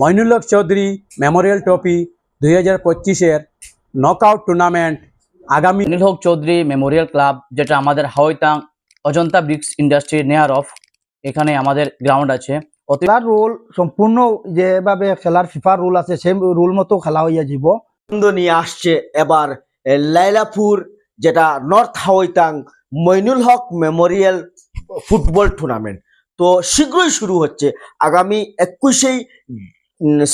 Moinul Haque Chowdhury memorial trophy দুই হাজার পঁচিশের নকআউট টুর্নামেন্ট আগামী অনিল হক চৌধুরী মেমোরিয়াল ক্লাব যেটা আমাদের Hawaitang Ajanta bricks industry near of এখানে আমাদের গ্রাউন্ড আছে। খেলার রুল সম্পূর্ণ যেভাবে খেলার ফিফার রুল আছে সেই রুল মতো খেলা হইয়া যাব। আনন্দ নিয়ে আসছে এবার লাইলাপুর যেটা north Hawaitang Mainul Haque memorial football tournament. তো শীঘ্রই শুরু হচ্ছে। আগামী একুশেই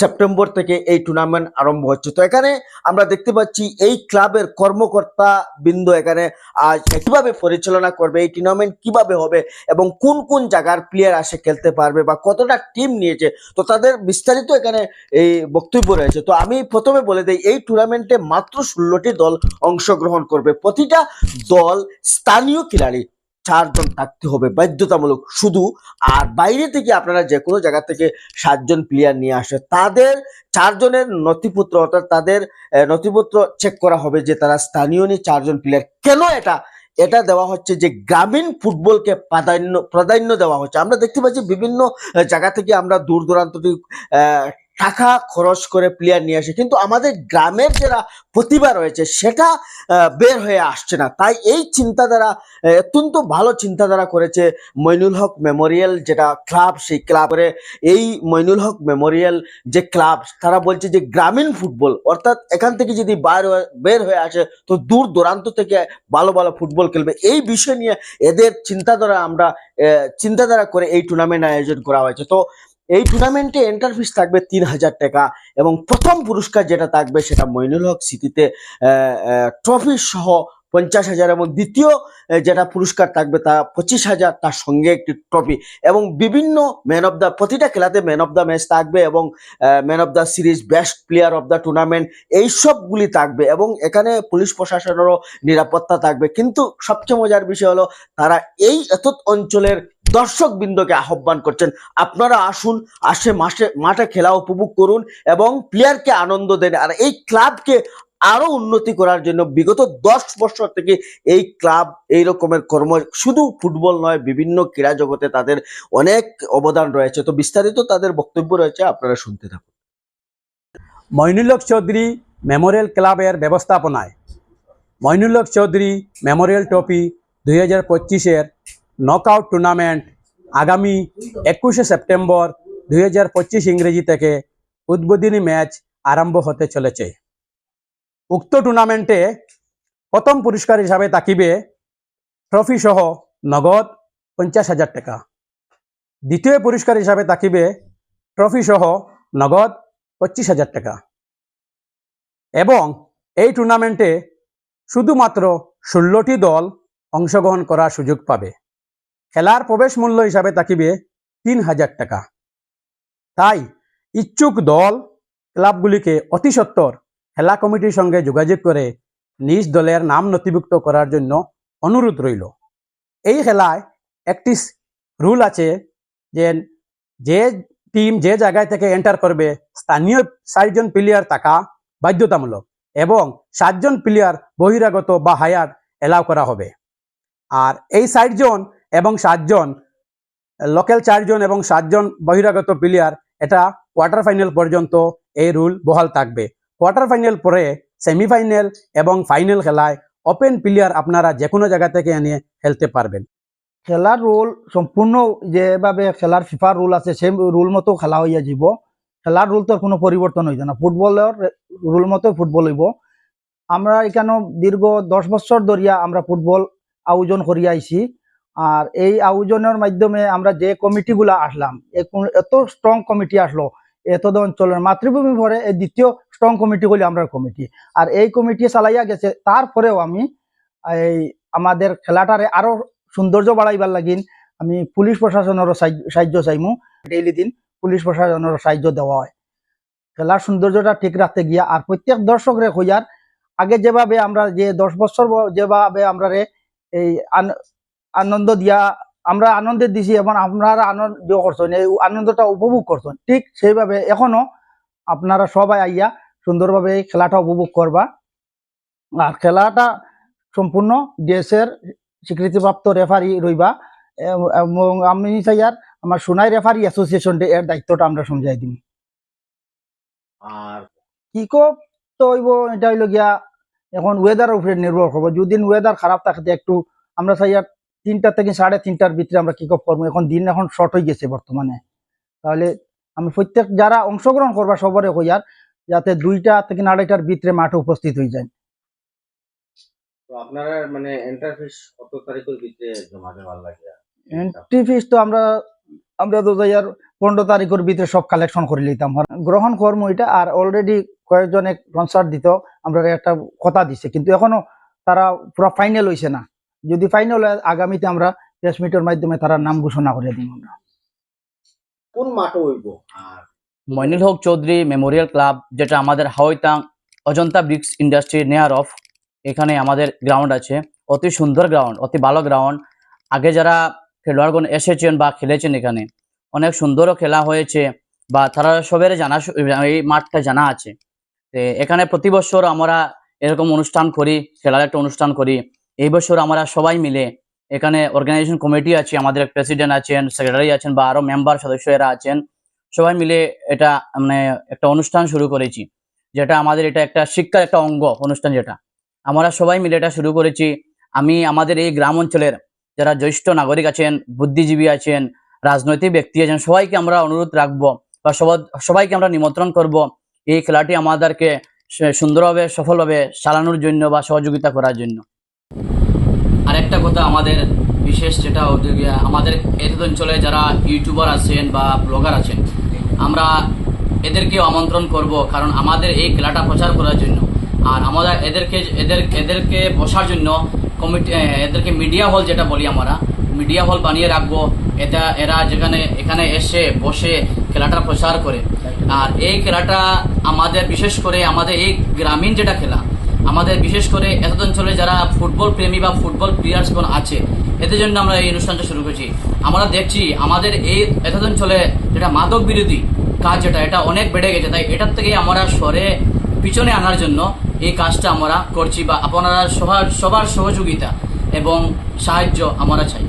সেপ্টেম্বর থেকে এই টুর্নামেন্ট আরম্ভ হচ্ছে। তো এখানে আমরা দেখতে পাচ্ছি এই ক্লাবের কর্মকর্তা বৃন্দ এখানে আজ কীভাবে পরিচালনা করবে, এই টুর্নামেন্ট কীভাবে হবে এবং কোন কোন জায়গার প্লেয়ার আসে খেলতে পারবে বা কতটা টিম নিয়েছে, তো তাদের বিস্তারিত এখানে এই বক্তব্য রয়েছে। তো আমি প্রথমে বলে দিই, এই টুর্নামেন্টে মাত্র ষোলোটি দল অংশগ্রহণ করবে। প্রতিটা দল স্থানীয় খেলাড়ি চারজন থাকতে হবে বাধ্যতামূলক। শুধু আর বাইরে থেকে আপনারা যে কোনো জায়গা থেকে সাতজন প্লেয়ার নিয়ে আসে, তাদের চারজনের নথিপত্র অর্থাৎ তাদের নথিপত্র চেক করা হবে যে তারা স্থানীয় নিয়ে চারজন প্লেয়ার কেন এটা? এটা দেওয়া হচ্ছে যে গ্রামীণ ফুটবলকে প্রাধান্য প্রাধান্য দেওয়া হচ্ছে। আমরা দেখতে পাচ্ছি বিভিন্ন জায়গা থেকে আমরা দূর দূরান্ত টাকা খরচ করে প্লেয়ার নিয়ে আসে। কিন্তু আমাদের গ্রামের যারা প্রতিভা রয়েছে, সেটা বের হয়ে আসছে না। তাই এই চিন্তাধারা অত্যন্ত ভালো চিন্তাধারা করেছে মইনুল হক মেমোরিয়াল যেটা ক্লাব, সেই ক্লাবের এই মইনুল হক মেমোরিয়াল যে ক্লাব, তারা বলছে যে গ্রামীণ ফুটবল, অর্থাৎ এখান থেকে যদি বাইর বের হয়ে আসে, তো দূর দূরান্ত থেকে ভালো ভালো ফুটবল খেলবে। এই বিষয় নিয়ে এদের চিন্তাধারা আমরা চিন্তাধারা করে এই টুর্নামেন্ট আয়োজন করা হয়েছে। তো এই টুর্নামেন্টে এন্টার ফিস থাকবে তিন হাজার টাকা এবং প্রথম পুরস্কার যেটা থাকবে সেটা মইনুল হক স্মৃতিতে ট্রফি সহ পঞ্চাশ হাজার এবং দ্বিতীয় যেটা পুরস্কার থাকবে তা পঁচিশ হাজার তার সঙ্গে একটি ট্রফি এবং বিভিন্ন ম্যান অফ দ্য প্রতিটা খেলাতে ম্যান অফ দ্য ম্যাচ থাকবে এবং man of the series best player of the tournament এই সবগুলি থাকবে এবং এখানে পুলিশ প্রশাসনেরও নিরাপত্তা থাকবে। কিন্তু সবচেয়ে মজার বিষয় হলো তারা এই এত অঞ্চলের দর্শক বৃন্দকে আহ্বান করছেন। আপনারা আসুন, আসে মাসে, মাঠে খেলা উপভোগ করুন এবং প্লেয়ারকে আনন্দ দেন। আর এই ক্লাবকে আরও উন্নতি করার জন্য বিগত দশ বছর থেকে এই ক্লাব এই রকমের কর্ম, শুধু ফুটবল নয়, বিভিন্ন ক্রীড়া জগতে তাদের অনেক অবদান রয়েছে। তো বিস্তারিত তাদের বক্তব্য রয়েছে, আপনারা শুনতে থাকুন। মইনুল হক চৌধুরী মেমোরিয়াল ক্লাবের ব্যবস্থাপনায়। মইনুল হক চৌধুরী মেমোরিয়াল ট্রফি দুই হাজার পঁচিশের নকআউট টুর্নামেন্ট আগামী একুশে সেপ্টেম্বর দুই হাজার পঁচিশ ইংরেজি থেকে উদ্বোধনী ম্যাচ আরম্ভ হতে চলেছে। উক্ত টুর্নামেন্টে প্রথম পুরস্কার হিসাবে তাকিবে ট্রফি সহ নগদ পঞ্চাশ হাজার টাকা। দ্বিতীয় পুরস্কার হিসাবে তাকিবে ট্রফি সহ নগদ পঁচিশ হাজার টাকা। এবং এই টুর্নামেন্টে শুধুমাত্র ষোলোটি দল অংশগ্রহণ করার সুযোগ পাবে। খেলার প্রবেশ মূল্য হিসাবে তাকিবে তিন হাজার টাকা। তাই ইচ্ছুক দল ক্লাবগুলিকে অতি সত্বর খেলা কমিটির সঙ্গে যোগাযোগ করে নিজ দলের নাম নথিভুক্ত করার জন্য অনুরোধ রইল। এই খেলায় একটি রুল আছে যে যে টিম যে জায়গায় থেকে এন্টার করবে, স্থানীয় ষাটজন প্লেয়ার থাকা বাধ্যতামূলক এবং সাতজন প্লেয়ার বহিরাগত বা হায়ার এলাও করা হবে। আর এই ষাটজন এবং সাতজন লোকাল চারজন এবং সাতজন বহিরাগত প্লেয়ার এটা কোয়ার্টার ফাইনাল পর্যন্ত এই রুল বহাল থাকবে। কোয়ার্টার ফাইনাল পরে সেমিফাইনাল এবং ফাইনাল খেলায় ওপেন প্লেয়ার আপনারা যে কোনো জায়গা থেকে এনে খেলতে পারবেন। খেলার রুল সম্পূর্ণ যেভাবে খেলার ফিফার রুল আছে সেই রুল মতো খেলা হইয়া যাব। খেলার রুল তো কোনো পরিবর্তন হইবে না। ফুটবলের রুল মতো ফুটবল হইব। আমরা এখানে দীর্ঘ দশ বছর ধরিয়া আমরা ফুটবল আয়োজন করিয়া আইছি। আর এই আয়োজনের মাধ্যমে আমরা যে কমিটিগুলা আসলাম এত স্ট্রং কমিটি আসলো এত অঞ্চলের মাতৃভূমি ভরে এই দ্বিতীয় স্ট্রং কমিটি হলি আমরা কমিটি আর এই কমিটি চালাইয়া গেছে, তারপরেও আমি এই আমাদের খেলাটারে আরও সৌন্দর্য বাড়াইবার লাগিন আমি পুলিশ প্রশাসনেরও সাহায্য- চাইমু, ডেইলি দিন পুলিশ প্রশাসনেরও সাহায্য দেওয়া হয়। খেলার সৌন্দর্যটা ঠিক রাখতে গিয়া আর প্রত্যেক দর্শকরে হইয়ার আগে যেভাবে আমরা যে দশ বছর যেভাবে আমরা এই আনন্দ দিয়া আমরা আনন্দে দিছি এবং আপনারা আনন্দ করছেন এই আনন্দটা উপভোগ করছেন। ঠিক সেইভাবে এখনও আপনারা সবাই আইয়া সুন্দরভাবে এই খেলাটা উপভোগ করবা। আর খেলাটা সম্পূর্ণ দেশের স্বীকৃতিপ্রাপ্ত রেফারি রইবা। এবং আমি চাই আর আমার সোনাই রেফারি অ্যাসোসিয়েশন এর দায়িত্বটা আমরা সমঝাই দিই আর কিক অফ তো হইব এটা হইল গিয়া এখন ওয়েদারের উপরে নির্ভর করব। যদি ওয়েদার খারাপ থাকে একটু আমরা চাই আর তিনটা থেকে সাড়ে তিনটার ভিতরে আমরা কিক অফ করব। এখন দিন এখন শর্ট হয়ে গেছে বর্তমানে। তাহলে আমি প্রত্যেক যারা অংশগ্রহণ করবা সবরে কইয়ার যাতে দুইটা থেকে আড়াইটার ভিতরে মাঠে উপস্থিত হয়ে যায়। তো আপনারা মানে এন্টারফেস কত তারিখের ভিতরে জমা দেওয়ার লাগে এন্ট্রি ফিস তো আমরা আমরা তো যাই আর পনেরো তারিখের ভিতরে সব কালেকশন করে নিতাম। গ্রহণ কর্ম এটা আর অলরেডি কয়েকজনে কনসার্ট দিত আমরা একটা কথা দিছে। কিন্তু এখনও তারা পুরো ফাইনাল হয়েছে না। যদি ফাইনাল হয় আগামীতে আমরা প্রেস মিটের মাধ্যমে তারা নাম ঘোষণা করে দিব আমরা। কোন মাঠে হইব? মইনুল হক চৌধুরী মেমোরিয়াল ক্লাব যেটা আমাদের Hawaitang Ajanta bricks industry near of এখানে আমাদের গ্রাউন্ড আছে। অতি সুন্দর গ্রাউন্ড অতি ভালো গ্রাউন্ড আগে যারা খেলোয়াড়গণ এসেছেন বা খেলেছেন এখানে অনেক সুন্দরও খেলা হয়েছে বা তারা সবের জানা এই মাঠটা জানা আছে। এখানে প্রতি বছর আমরা এরকম অনুষ্ঠান করি খেলার একটা অনুষ্ঠান করি। এই বছর আমরা সবাই মিলে এখানে অর্গানাইজেশন কমিটি আছে, আমাদের প্রেসিডেন্ট আছেন সেক্রেটারি আছেন বা আরও মেম্বার সদস্যরা আছেন। সবাই মিলে এটা মানে একটা অনুষ্ঠান শুরু করেছি, যেটা আমাদের এটা একটা শিক্ষার একটা অঙ্গ অনুষ্ঠান যেটা। আমরা সবাই মিলে এটা শুরু করেছি। আমি, আমাদের এই গ্রাম অঞ্চলের যারা জ্যেষ্ঠ নাগরিক আছেন, বুদ্ধিজীবী আছেন, রাজনৈতিক ব্যক্তি আছেন, সবাইকে আমরা অনুরোধ রাখব বা সবাই- সবাইকে আমরা নিমন্ত্রণ করব এই খেলাটি আমাদেরকে সুন্দরভাবে, সফলভাবে চালানোর জন্য বা সহযোগিতা করার জন্য। কথা আমাদের বিশেষ যেটা আমাদের এই অঞ্চলে যারা ইউটিউবার আছেন বা ব্লগার আছেন, আমরা এদেরকে আমন্ত্রণ করব কারণ আমাদের এই খেলাটা প্রচার করার জন্য। আর আমাদের এদেরকে, এদের, এদেরকে বসার জন্য কমিটি এদেরকে মিডিয়া হল যেটা বলি আমরা মিডিয়া হল বানিয়ে রাখব। এটা, এরা যেখানে, এখানে এসে বসে খেলাটা প্রচার করে। আর এই খেলাটা আমাদের, বিশেষ করে আমাদের এই গ্রামীণ যেটা খেলা আমাদের বিশেষ করে এত অঞ্চলে যারা ফুটবল প্রেমী বা ফুটবল প্লেয়ার্সগণ আছে, এদের জন্য আমরা এই অনুষ্ঠানটা শুরু করেছি। আমরা দেখছি আমাদের এই এত অঞ্চলে যেটা মাদক বিরোধী কাজ যেটা, এটা অনেক বেড়ে গেছে। তাই এটার থেকে আমরা সরে পিছনে আনার জন্য এই কাজটা আমরা করছি বা আপনারা সবার সবার সহযোগিতা এবং সাহায্য আমরা চাই।